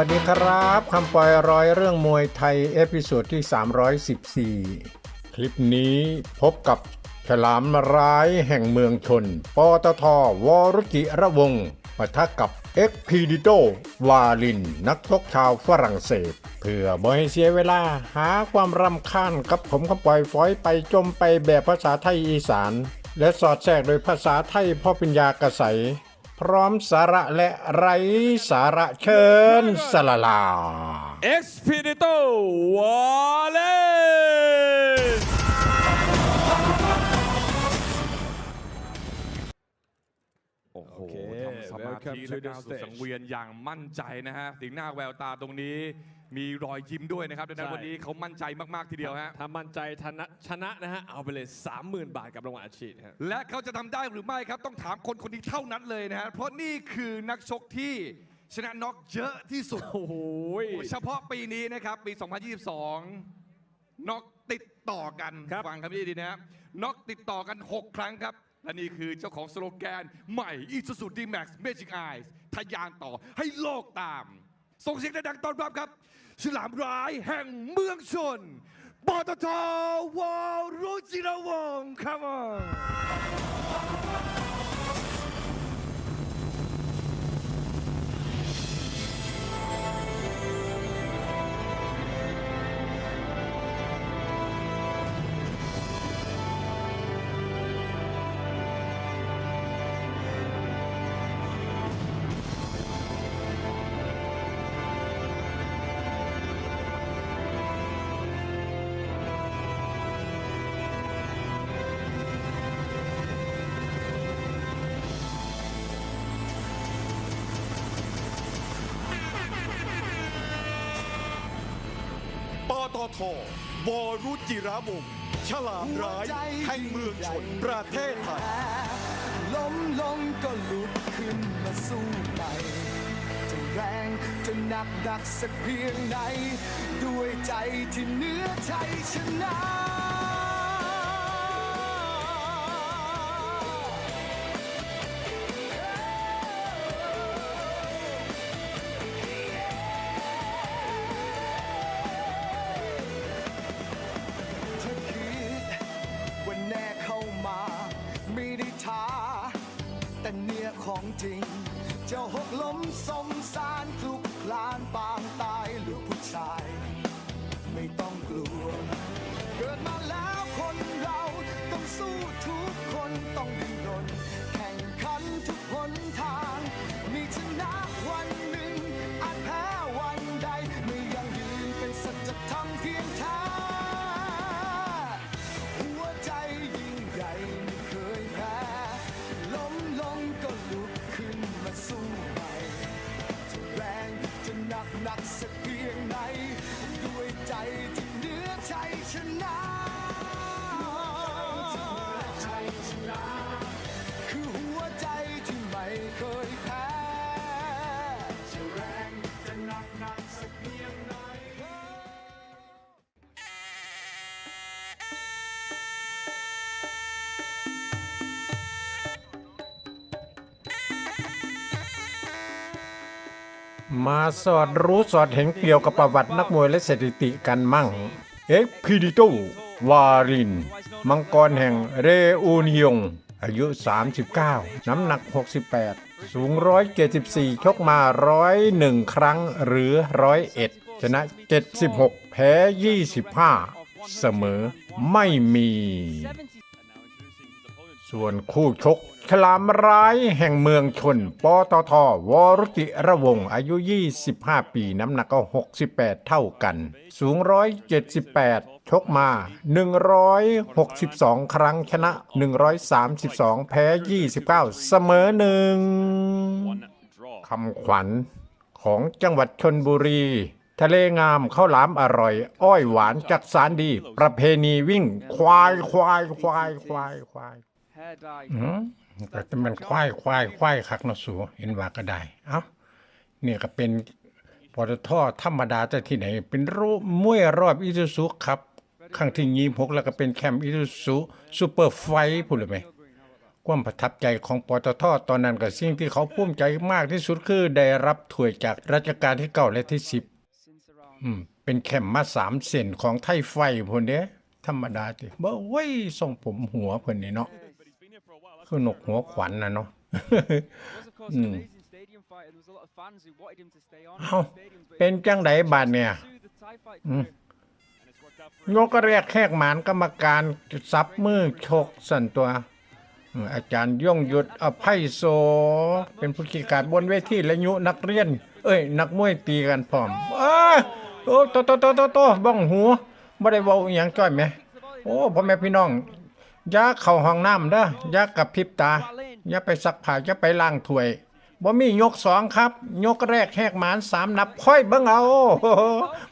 วัสดีครับคำปล่อยร้อยเรื่องมวยไทย เอพิโซดที่ 314 คลิปนี้พบกับฉลามร้ายแห่งเมืองชน ปตทวรุจิระวงปะทะกับเอ็กพีดิโตวาลิน นักชกชาวฝรั่งเศส เพื่อบ่ให้เสียเวลาหาความรำคาญกับผมคำปล่อยฟอยไปจมไปแบบภาษาไทยอีสาน และสอดแทรกโดยภาษาไทยพ่อปัญญากระใส พร้อมสาระและไร้สาระเชิญสลาลา Expedito w ำสมาธิ Welcome to และ the ก้าวสู่ stage สังเวียนอย่างมั่นใจนะฮะสีหน้าแววตาตรงนี้มีรอยยิ้มด้วยนะครับดังนั้นใช่วันนี้เขามั่นใจมาก ๆ ทีเดียวฮะถ้ามั่นใจชนะชนะนะฮะเอาไปเลย 30,000 บาทกับรางวัลอาชีพฮะและเขาจะทำได้หรือไม่ครับ ต้องถามคนคนนี้เท่านั้นเลยนะฮะเพราะนี่คือนักชกที่ชนะน็อกเยอะที่สุดโอ้โหเฉพาะปีนี้นะครับปี 2022น็อกติดต่อกันครับฟังครับดีๆนะครับน็อกติดต่อกัน 6 ครั้งครับ และนี่คือเจ้าของสโลแกนใหม่ Isuzu D-Max Magic Eyes ทะยานต่อให้โลกตาม ส่งเสียงดังๆต้อนรับครับ ฉลามร้ายแห่งเมืองชนปตทวอรุจิรวงศ์ครับ ตทวรุจิระวงศ์ฉลามร้ายแห่งเมืองชนประเทศไทย ล้มลงก็ลุกขึ้นมาสู้ใหม่จะแรงจะหนักหนักสักเพียงไหน ด้วยใจที่เหนื้อใจชนะ แต่เนี่ยของจริง เจ้าหกล้มสมสารคลุกคลานปางตายหรือผู้ชาย ไม่ต้องกลัว เกิดมาแล้วคนเราต้องสู้ทุก มาสอดรู้สอดเห็นเกี่ยวกับประวัตินักมวยและสถิติกันมั่ง เอ็กพีดิโตวาริน มังกรแห่งเรอูนิยง อายุ 39 น้ำหนัก 68 สูง 174 ชกมา 101 ครั้งหรือ 101 ชนะ 76 แพ้ 25 เสมอไม่มี ส่วนคู่ชกฉลามร้ายแห่งเมืองชน ปตทวรุจิระวงอายุ 25 ปี น้ำหนักก็ 68 เท่ากัน สูง 178 ชกมา 162 ครั้งชนะ 132 แพ้ 29 เสมอหนึ่งคำขวัญของจังหวัดชนบุรี ทะเลงามข้าวหลามอร่อย อ้อยหวานจักสารดี ประเพณีวิ่งควายควายควายควายควาย อืมก็จะมันควายควายควายคักเนาะสูเห็นว่าก็ได้ เอ้าเนี่ยก็เป็นปตทธรรมดาแต่ที่ไหน เป็นรูปมวยรอบอิซูซุครับครั้งที่ยี่หกแล้วก็เป็นแคมป์อิซูซุซูเปอร์ไฟพูดเลยไหมความประทับใจของปตทตอนนั้นกับสิ่งที่เขาภูมิใจมากที่สุดคือได้รับถ้วยจากรัชกาลที่เก้าและที่สิบอืมเป็นแคมมาสามเส้นของไทยไฟพนเด้ธรรมดาติบ่เว้ยทรงผมหัวเพิ่นนี่เนาะ คือนกหัวขวัญนะเนาะ was of course an Mm. amazing stadium fight, and there was a lot of fans who wanted him to stay on. in เอ้า the stadiums, but เป็นจังไดบาดเนี่ย to the TIE fight อืม crew. ยกแรกแขกหมานกรรมการซับมือชกสั่นตัวอืมอาจารย์ย่งหยุดอภัยโซ เป็นผู้ขีการบนเวทีและยุนักเรียน เอ้ย นักมวยตีกันพร้อมเอ้ยโอ้โตโตโตโตโตบ้องหัวบ่ได้เว้าอหยังจ้อยแหม โอ้พ่อแม่พี่น้อง อย่าเข้าห้องน้ำเด้ออย่ากระพริบตา อย่าไปซักผ้าอย่าไปล้างถ้วยบ่มียกสองครับ ยกแรกแหกหมานสามนับค่อยเบิ่งเอา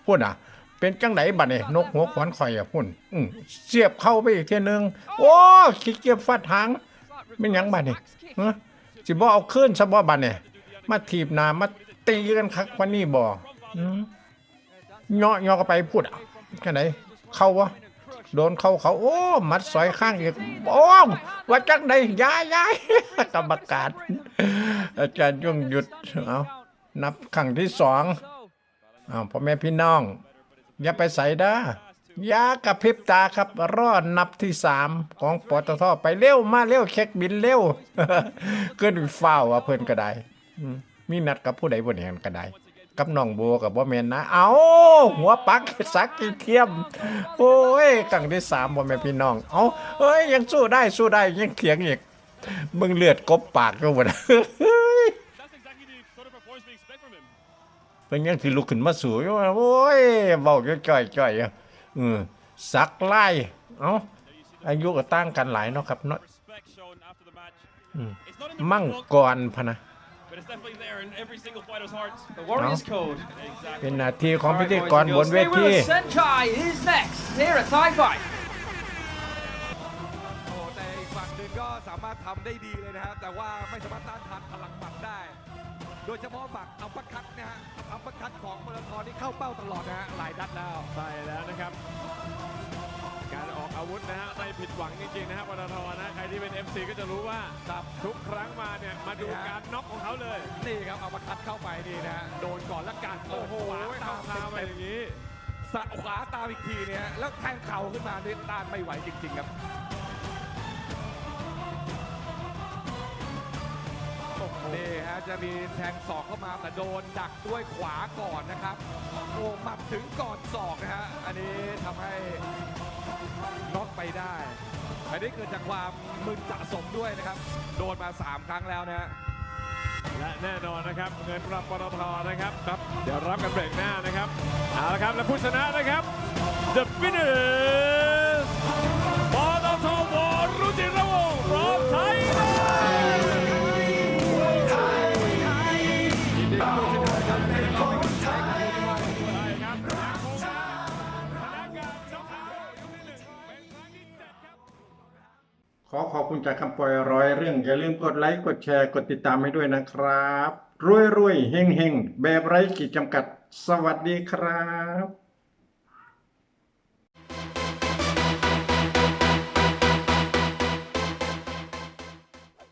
พูดอะ เป็นจังไดบัดนี่นกหัวขวัญข่อยอะพุ่นเสียบเข้าไปอีกเทีหนึง โอ้ขี้เกียจฟาดหางเป็นยังบัดนี่ฮะสิบ่เอาคืนซะบ่บัดนี่มาถีบนามาตีกันคักว่านี้บ่อืมเหาะเหาะไปพูดอะจังไดเข้าวะ โดนเข้าเขาโอ้ มัดสอยข้างอีกโอ้ว่าจังไดย้ายย้ายกรรมการอาจารย์ยุ่งหยุดเอานับครั้งที่สองอ้าพ่อแม่พี่น้อง อย่าไปใส่ด้ายากระพริบตาครับ รอดนับที่สามของปตทไปเร็วมาเร็วเช็คบินเร็วเกินฟ้าว่าเพิ่นก็ได้มีนัดกับผู้ใดบ่เนี่ยก็ได้ กับน้องโบกับบ่แม่นนะ เอาหัวปักสักกี่เทียม โอ้ยครั้งที่สามพ่แม่พี่น้อง เอาเอ้ยยังสู้ได้สู้ได้ยังเถียงอีกมึงเลือดกบปากก็บ่ได้ That's exactly the sort of performance we expect from him. เพิ่นยังสิลุกขึ้นมาสู้อยู่ว่าโอ้ยเว้าจ่อยๆๆอะเออสักไล่เอาอายุก็ต่างกันหลายเนาะครับเนาะมั่ง rule book, กรพะนะ but it's definitely there in every single fighter's heart. The Warriors No. Code. เป็นหน้าที่ของพิ Alright, ธี boys กร and บ girls, นเว stay with ที us. Senchai is next here at TIE fight. โอ้แต่อีกฝั่งหนึ่งก็สามารถทำได้ดีเลยนะฮะแต่ว่าไม่สามารถต้านทานพลังหมัดได้ โดยเฉพาะหมัดอัปเปอร์คัตนะฮะอัปเปอร์คัตของมรทอนี่เข้าเป้าตลอดนะฮะหลายนัดแล้ว ใช่แล้วนะครับการ ออกอาวุธนะฮะไม่ผิดหวังจริงๆนะฮะปตทนะใครที่เป็น FC ก็จะรู้ว่าครับทุกครั้งมาเนี่ยมาดูการน็อกของเขาเลย นี่ครับเอามาคัดเข้าไปนี่นะฮะโดนก่อนแล้วการเปิโอ้ดโหขวาเข้าตามคามาเต็อมย่างนี้ๆสะขวาตามอีกทีเนี่ยฮะแล้วแทงเข่าขึ้นมานี่ต้านไม่ไหวจริงๆครับ นี่ฮะจะมีแทงศอกเข้ามาแต่โดนดักด้วยขวาก่อนนะครับโอ้หมัดถึงก่อนศอกนะฮะอันนี้ทำให้น็อกไปได้อันนี้เกิดจากความมึนสะสมด้วยนะครับ โดนมา 3 ครั้งแล้วนะฮะและแน่นอนนะครับ เงินรับปตทนะครับครับ เดี๋ยวรับกันเบรกหน้านะครับ เอาละครับ และผู้ชนะนะครับ The winner จากคำปล่อยร้อยเรื่อง อย่าลืมกดไลค์กดแชร์กดติดตามให้ด้วยนะครับ รวยรวยๆเฮงเฮงแบบไร้ขีดจำกัด สวัสดีครับ